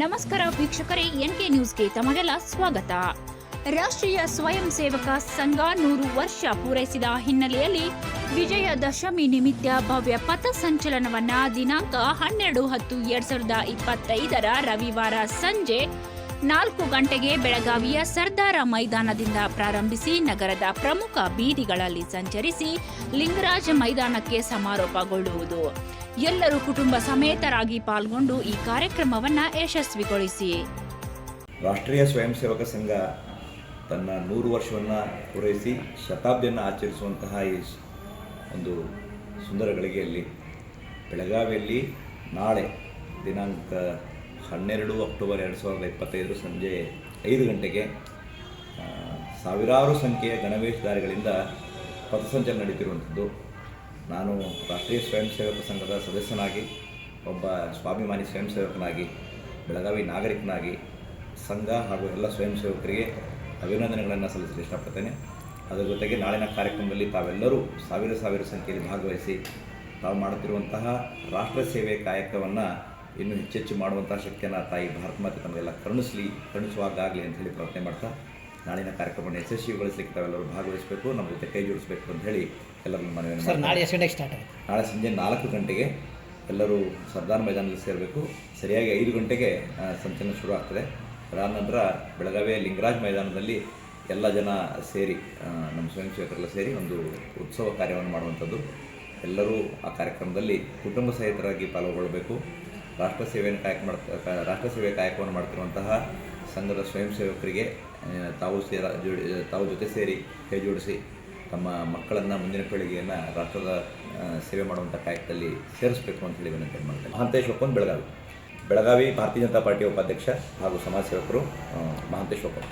ನಮಸ್ಕಾರ ವೀಕ್ಷಕರೇ, ಎನ್ಕೆ ನ್ಯೂಸ್ಗೆ ತಮಗೆಲ್ಲ ಸ್ವಾಗತ. ರಾಷ್ಟ್ರೀಯ ಸ್ವಯಂ ಸೇವಕ ಸಂಘ ನೂರು ವರ್ಷ ಪೂರೈಸಿದ ಹಿನ್ನೆಲೆಯಲ್ಲಿ ವಿಜಯದಶಮಿ ನಿಮಿತ್ತ ಭವ್ಯ ಪಥ ಸಂಚಲನವನ್ನ ದಿನಾಂಕ ಹನ್ನೆರಡು ಹತ್ತು ಎರಡ್ ಸಾವಿರದ ಇಪ್ಪತ್ತೈದರ ರವಿವಾರ ಸಂಜೆ ನಾಲ್ಕು ಗಂಟೆಗೆ ಬೆಳಗಾವಿಯ ಸರ್ದಾರ ಮೈದಾನದಿಂದ ಪ್ರಾರಂಭಿಸಿ ನಗರದ ಪ್ರಮುಖ ಬೀದಿಗಳಲ್ಲಿ ಸಂಚರಿಸಿ ಲಿಂಗರಾಜ ಮೈದಾನಕ್ಕೆ ಸಮಾರೋಪಗೊಳ್ಳುವುದು. ಎಲ್ಲರೂ ಕುಟುಂಬ ಸಮೇತರಾಗಿ ಪಾಲ್ಗೊಂಡು ಈ ಕಾರ್ಯಕ್ರಮವನ್ನು ಯಶಸ್ವಿಗೊಳಿಸಿ. ರಾಷ್ಟ್ರೀಯ ಸ್ವಯಂ ಸೇವಕ ಸಂಘ ತನ್ನ ನೂರು ವರ್ಷವನ್ನು ಪೂರೈಸಿ ಶತಾಬ್ದಿಯನ್ನು ಆಚರಿಸುವಂತಹ ಈ ಒಂದು ಸುಂದರ ಗಳಿಗೆಯಲ್ಲಿ ಬೆಳಗಾವಿಯಲ್ಲಿ ನಾಳೆ ದಿನಾಂಕ ಹನ್ನೆರಡು ಅಕ್ಟೋಬರ್ ಎರಡು ಸಾವಿರದ ಇಪ್ಪತ್ತೈದರ ಸಂಜೆ ಐದು ಗಂಟೆಗೆ ಸಾವಿರಾರು ಸಂಖ್ಯೆಯ ಗಣವೇಶಧಾರಿಗಳಿಂದ ಪಥಸಂಚಲನ ನಡೀತಿರುವಂಥದ್ದು. ನಾನು ರಾಷ್ಟ್ರೀಯ ಸ್ವಯಂ ಸೇವಕ ಸಂಘದ ಸದಸ್ಯನಾಗಿ, ಒಬ್ಬ ಸ್ವಾಭಿಮಾನಿ ಸ್ವಯಂ ಸೇವಕನಾಗಿ ಬೆಳಗಾವಿ ನಾಗರಿಕನಾಗಿ, ಸಂಘ ಹಾಗೂ ಎಲ್ಲ ಸ್ವಯಂ ಸೇವಕರಿಗೆ ಅಭಿನಂದನೆಗಳನ್ನು ಸಲ್ಲಿಸಲು ಇಷ್ಟಪಡ್ತೇನೆ. ಅದರ ಜೊತೆಗೆ ನಾಳಿನ ಕಾರ್ಯಕ್ರಮದಲ್ಲಿ ತಾವೆಲ್ಲರೂ ಸಾವಿರ ಸಾವಿರ ಸಂಖ್ಯೆಯಲ್ಲಿ ಭಾಗವಹಿಸಿ ತಾವು ಮಾಡುತ್ತಿರುವಂತಹ ರಾಷ್ಟ್ರ ಸೇವೆ ಕಾಯಕವನ್ನು ಇನ್ನೂ ಹೆಚ್ಚೆಚ್ಚು ಮಾಡುವಂತಹ ಶಕ್ತಿಯನ್ನು ತಾಯಿ ಭಾರತ ಮಾತೆ ತಮಗೆಲ್ಲ ಕರುಣಿಸಲಿ ಕರುಣಿಸುವಾಗಲಿ ಅಂತ ಹೇಳಿ ಪ್ರಾರ್ಥನೆ ಮಾಡ್ತಾ ನಾಳಿನ ಕಾರ್ಯಕ್ರಮ ಯಶಸ್ವಿಗೊಳಿಸಲಿಕ್ಕೆ ತಾವೆಲ್ಲರೂ ಭಾಗವಹಿಸಬೇಕು ನಮ್ಮ ಜೊತೆ ಕೈ ಜೋಡಿಸಬೇಕು ಅಂತ ಹೇಳಿ ಎಲ್ಲರನ್ನು ಮನವಿ ಸರ್ ನಾಳೆ ಗಂಟೆಗೆ ಸ್ಟಾರ್ಟ್ ಆಗುತ್ತೆ? ನಾಳೆ ಸಂಜೆ ನಾಲ್ಕು ಗಂಟೆಗೆ ಎಲ್ಲರೂ ಸರ್ದಾರ್ ಮೈದಾನದಲ್ಲಿ ಸೇರಬೇಕು. ಸರಿಯಾಗಿ ಐದು ಗಂಟೆಗೆ ಸಂಚಲನ ಶುರು ಆಗ್ತದೆ. ಅದಾದ ನಂತರ ಬೆಳಗಾವಿಯ ಲಿಂಗರಾಜ್ ಮೈದಾನದಲ್ಲಿ ಎಲ್ಲ ಜನ ಸೇರಿ ನಮ್ಮ ಸ್ವಯಂ ಸೇವಕರೆಲ್ಲ ಸೇರಿ ಒಂದು ಉತ್ಸವ ಕಾರ್ಯವನ್ನು ಮಾಡುವಂಥದ್ದು. ಎಲ್ಲರೂ ಆ ಕಾರ್ಯಕ್ರಮದಲ್ಲಿ ಕುಟುಂಬ ಸಹಿತರಾಗಿ ಪಾಲ್ಗೊಳ್ಳಬೇಕು. ರಾಷ್ಟ್ರ ಸೇವೆಯನ್ನು ಕಾಯಕ ಮಾಡ್ತಾ ರಾಷ್ಟ್ರ ಸೇವೆ ಕಾಯಕವನ್ನು ಮಾಡ್ತಿರುವಂತಹ ಸಂಘದ ಸ್ವಯಂ ಸೇವಕರಿಗೆ ತಾವು ಸೇರ, ಜೋಡಿ ತಾವು ಜೊತೆ ಸೇರಿ ಕೈ ಜೋಡಿಸಿ ತಮ್ಮ ಮಕ್ಕಳನ್ನು ಮುಂದಿನ ಪೀಳಿಗೆಯನ್ನು ರಾಷ್ಟ್ರದ ಸೇವೆ ಮಾಡುವಂಥ ಕಾಯಕದಲ್ಲಿ ಸೇರಿಸಬೇಕು ಅಂತ ಹೇಳಿ ವಿನಂತಿ ಮಾಡ್ತೇನೆ. ಮಹಾಂತೇಶ್ ಒಪ್ಪನ್ ಬೆಳಗಾವಿ. ಬೆಳಗಾವಿ ಭಾರತೀಯ ಜನತಾ ಪಾರ್ಟಿಯ ಉಪಾಧ್ಯಕ್ಷ ಹಾಗೂ ಸಮಾಜ ಸೇವಕರು ಮಹಾಂತೇಶ್ ಒಪ್ಪನ್